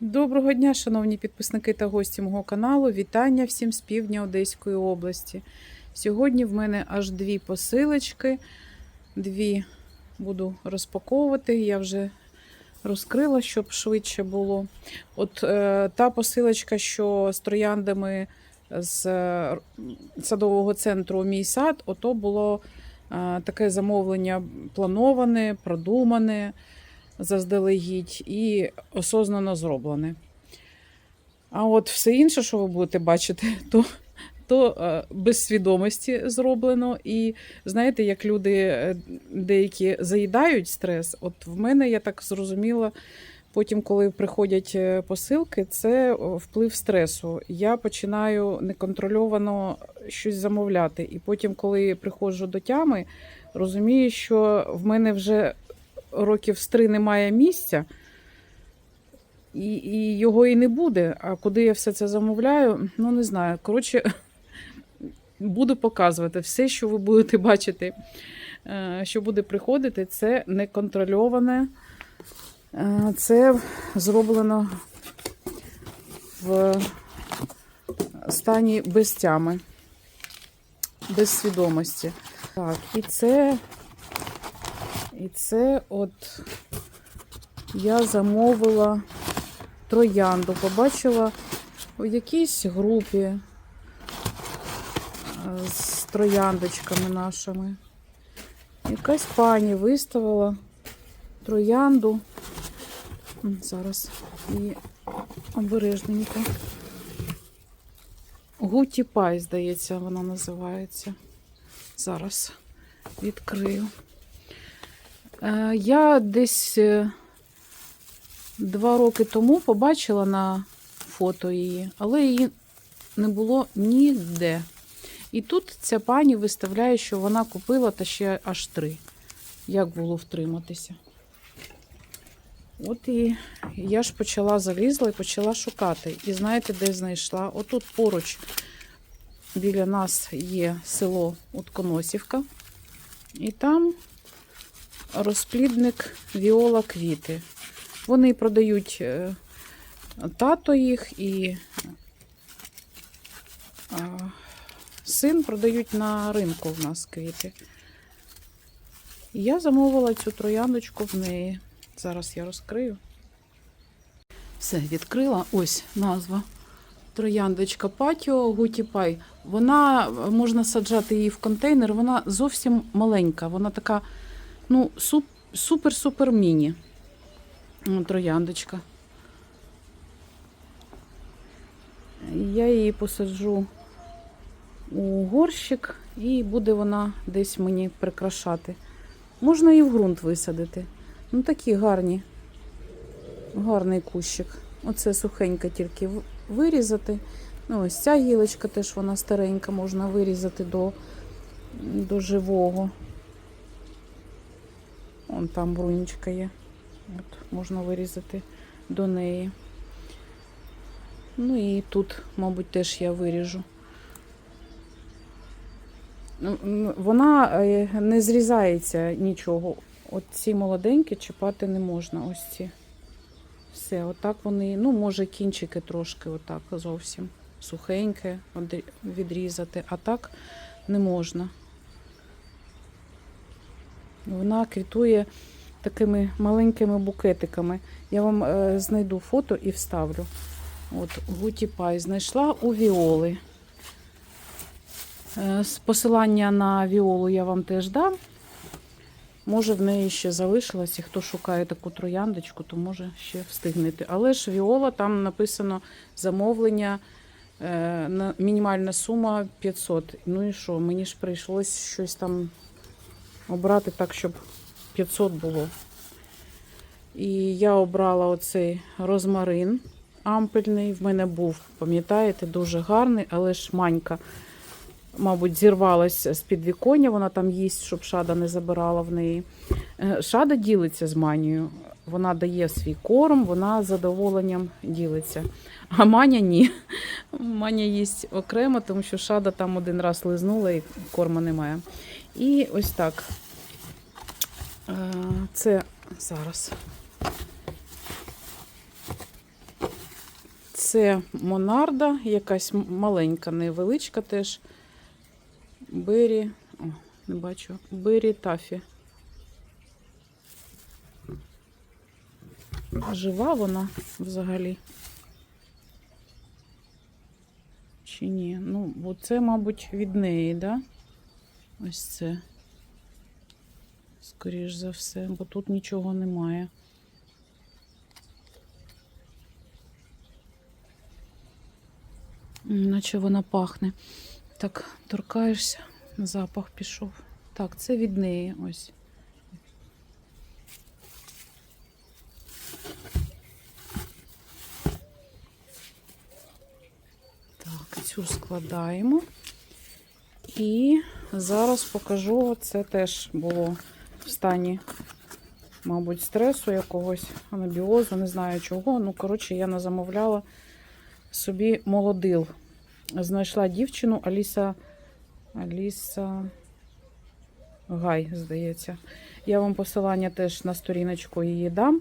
Доброго дня, шановні підписники та гості мого каналу. Вітання всім з півдня Одеської області. Сьогодні в мене аж дві посилочки. Дві буду розпаковувати. Я вже розкрила, щоб швидше було. От е, та посилочка, що з трояндами з е, садового центру Мій сад, ото було е, таке замовлення плановане, продумане заздалегідь і осознано зроблене. А от все інше, що ви будете бачити, то, то е, без свідомості зроблено. І знаєте, як люди е, деякі заїдають стрес, от в мене, я так зрозуміла, потім, коли приходять е, посилки, це вплив стресу. Я починаю неконтрольовано щось замовляти. І потім, коли приходжу до тями, розумію, що в мене вже років з три немає місця, і, і його і не буде. А куди я все це замовляю, ну не знаю. Коротше, буду показувати все, що ви будете бачити, е, що буде приходити, це неконтрольоване. Е, Це зроблено в стані без тями, без свідомості. Так, і це і це от я замовила троянду. Побачила в якійсь групі е, з трояндочками нашими. Якась пані виставила троянду. Зараз і обережненько. Гуті Пай, здається, вона називається. Зараз відкрию. Е, Я десь е, два роки тому побачила на фото її, але її не було ніде. І тут ця пані виставляє, що вона купила та ще аж три. Як було втриматися? От і я ж почала залізла і почала шукати. І знаєте, де знайшла? Отут поруч біля нас є село Утконосівка. І там розплідник Віола квіти. Вони продають е, тато їх і е, син продають на ринку в нас квіти. Я замовила цю трояндочку в неї. Зараз я розкрию. Все, відкрила. Ось назва. Трояндочка Патіо Гутіпай. Вона можна саджати її в контейнер. Вона зовсім маленька. Вона така, ну, супер-супер міні. Трояндочка. Я її посаджу у горщик, і буде вона десь мені прикрашати. Можна і в ґрунт висадити. Ну, такі гарні. Гарний кущик. Оце сухенько тільки вирізати. Ну, ось ця гілочка теж вона старенька, можна вирізати до, до живого. Вон там брунічка є. От, можна вирізати до неї. Ну і тут, мабуть, теж я виріжу. Ну, Вона е, не зрізається нічого. От ці молоденькі чіпати не можна. Ось ці. Все, отак вони, ну, може, кінчики трошки, отак зовсім сухеньке відрізати, а так не можна. Вона квітує такими маленькими букетиками. Я вам е, знайду фото і вставлю. От Гуті Пай знайшла у Віоли. Е, посилання на Віолу я вам теж дам. Може, в неї ще залишилось, і хто шукає таку трояндочку, то може ще встигнете. Але ж Віола там написано замовлення, е, на- мінімальна сума 500. Ну і що? Мені ж прийшлось щось там обрати так, щоб 500 було. І я обрала оцей розмарин ампельний. В мене був, пам'ятаєте, дуже гарний, але ж манька, мабуть, зірвалася з підвіконня, вона там їсть, щоб шада не забирала в неї. Е, Шада ділиться з манією. Вона дає свій корм, вона з задоволенням ділиться. А маня ні. Маня їсть окремо, тому що шада там один раз лизнула і корма немає. І ось так. Це зараз. Це Монарда, якась маленька, невеличка теж. Бері. О, не бачу. Бері Тафі. Жива вона взагалі. Чи ні? Ну, бо це, мабуть, від неї, да? Ось це. Скоріш за все, бо тут нічого немає. Наче вона пахне. Так, торкаєшся, запах пішов. Так, це від неї ось. Так, цю складаємо. І зараз покажу, це теж було в стані, мабуть, стресу якогось, анабіозу, не знаю чого. Ну, коротше, я назамовляла собі молодил. Знайшла дівчину Аліса. Аліса Гай, здається. Я вам посилання теж на сторіночку її дам.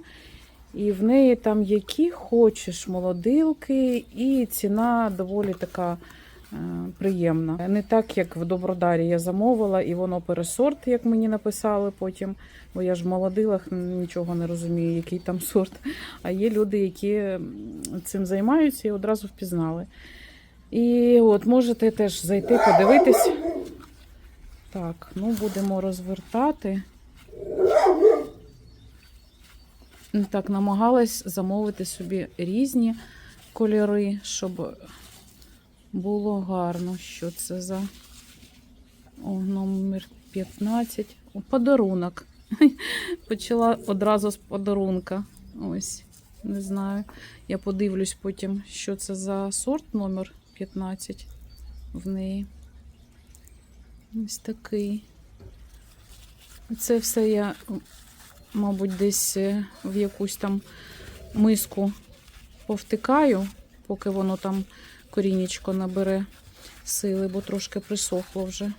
І в неї там які хочеш молодилки, і ціна доволі така е, приємна. Не так, як в Добродарі я замовила, і воно пересорт, як мені написали потім. Бо я ж в молодилах нічого не розумію, який там сорт. А є люди, які цим займаються і одразу впізнали. І от можете теж зайти, подивитись. Так, ну будемо розвертати. Так, намагалась замовити собі різні кольори, щоб було гарно. Що це за О, номер 15. О, подарунок. Почала одразу з подарунка. Ось, не знаю. Я подивлюсь потім, що це за сорт номер 15 в неї. Ось такий. Це все я, мабуть, десь е, в якусь там миску повтикаю, поки воно там корінечко набере сили, бо трошки присохло вже.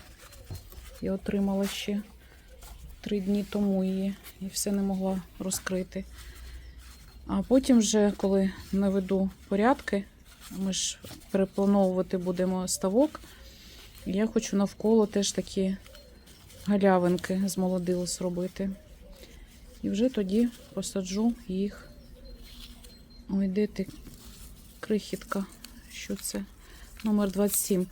Я отримала ще три дні тому її і все не могла розкрити. А потім, вже, коли наведу порядки, ми ж переплановувати будемо ставок. Я хочу навколо теж такі галявинки з молодил зробити. І вже тоді посаджу їх. Ой, де ти крихітка? Що це? Номер 27.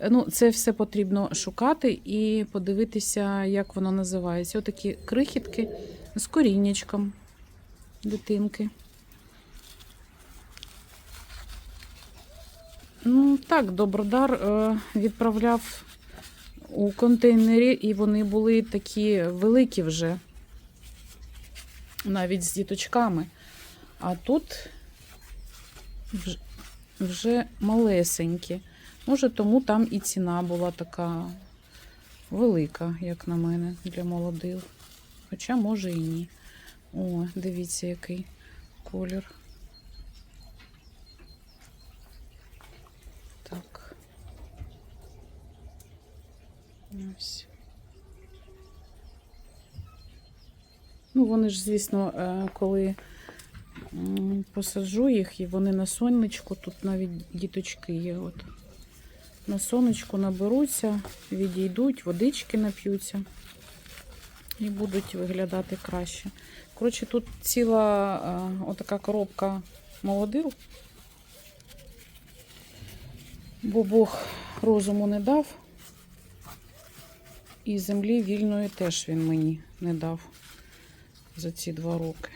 Е, Ну, це все потрібно шукати і подивитися, як воно називається. Отакі крихітки з коріннячком дитинки. Ну, так, Добродар е, відправляв у контейнері, і вони були такі великі вже, навіть з діточками. А тут вже, малесенькі. Може, тому там і ціна була така велика, як на мене, для молодих. Хоча, може, і ні. О, дивіться, який колір. Так. Ось. Ну, вони ж, звісно, е, коли посаджу їх, і вони на сонечку, тут навіть діточки є. От. На сонечку наберуться, відійдуть, водички нап'ються і будуть виглядати краще. Коротше, тут ціла е, отака коробка молодил. Бо Бог розуму не дав, і землі вільної теж він мені не дав за ці два роки.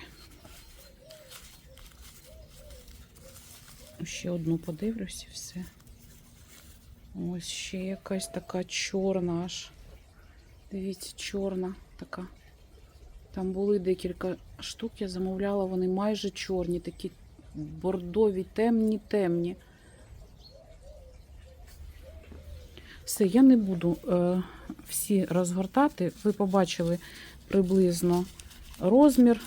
Ще одну подивлюсь і все. Ось ще якась така чорна аж. Дивіться, чорна така. Там були декілька штук, я замовляла, вони майже чорні, такі бордові, темні, темні. Все, я не буду е, всі розгортати. Ви побачили приблизно розмір,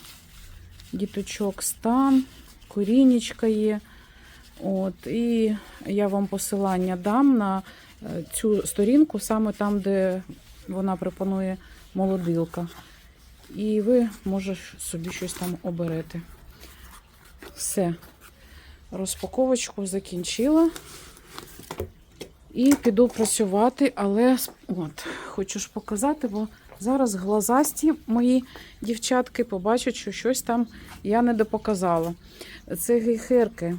діточок, стан, корінечка є. От, і я вам посилання дам на е, цю сторінку, саме там, де вона пропонує молодилка. І ви, може, собі щось там оберете. Все. Розпаковочку закінчила. І піду працювати, але от, хочу ж показати, бо зараз глазасті мої дівчатки побачать, що щось там я не допоказала. Це гейхерки,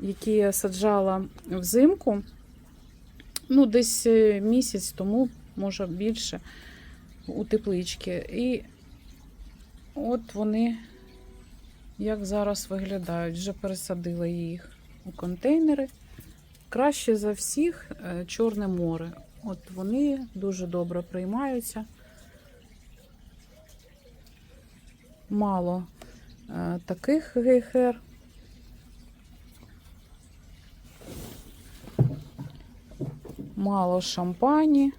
які я саджала взимку, ну, десь е, місяць тому, може більше, у тепличці. І от вони як зараз виглядають. Вже пересадила їх у контейнери. Краще за всіх е, Чорне море. От вони дуже добре приймаються. Мало е, таких гейхер. Мало шампані.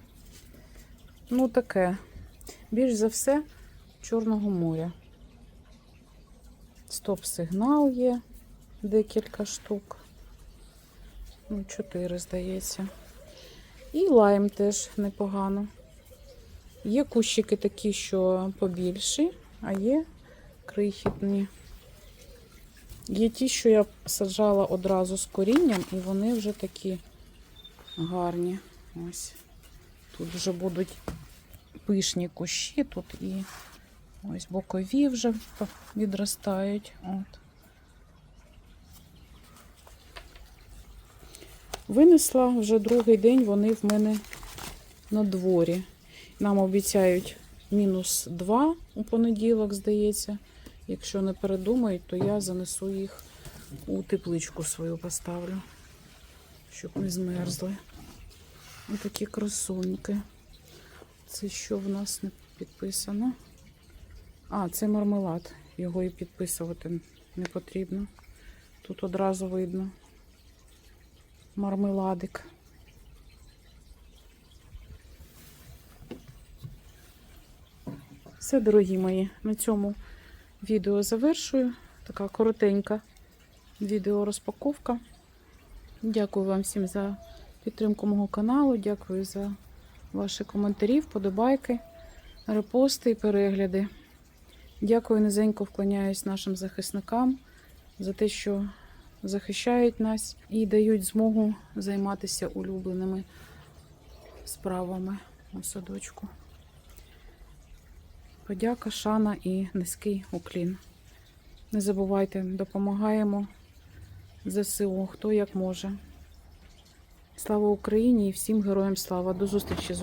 Ну, таке. Більш за все Чорного моря. Стоп-сигнал є декілька штук. Ну, чотири, здається. І лайм теж непогано. Є кущики такі, що побільші, а є крихітні. Є ті, що я саджала одразу з корінням, і вони вже такі гарні. Ось. Тут вже будуть пишні кущі, тут і ось бокові вже відростають. От. Винесла вже другий день, вони в мене на дворі. Нам обіцяють мінус 2 у понеділок, здається. Якщо не передумають, то я занесу їх у тепличку свою поставлю, щоб не змерзли. Ось такі красуньки. Це що в нас не підписано? А, це мармелад. Його і підписувати не потрібно. Тут одразу видно мармеладик. Все, дорогі мої, на цьому відео завершую. Така коротенька відеорозпаковка. Дякую вам всім за підтримку мого каналу. Дякую за ваші коментарі, вподобайки, репости і перегляди. Дякую, низенько вклоняюсь нашим захисникам за те, що захищають нас і дають змогу займатися улюбленими справами у садочку. Подяка, шана і низький уклін. Не забувайте, допомагаємо ЗСУ, хто як може. Слава Україні і всім героям слава. До зустрічі!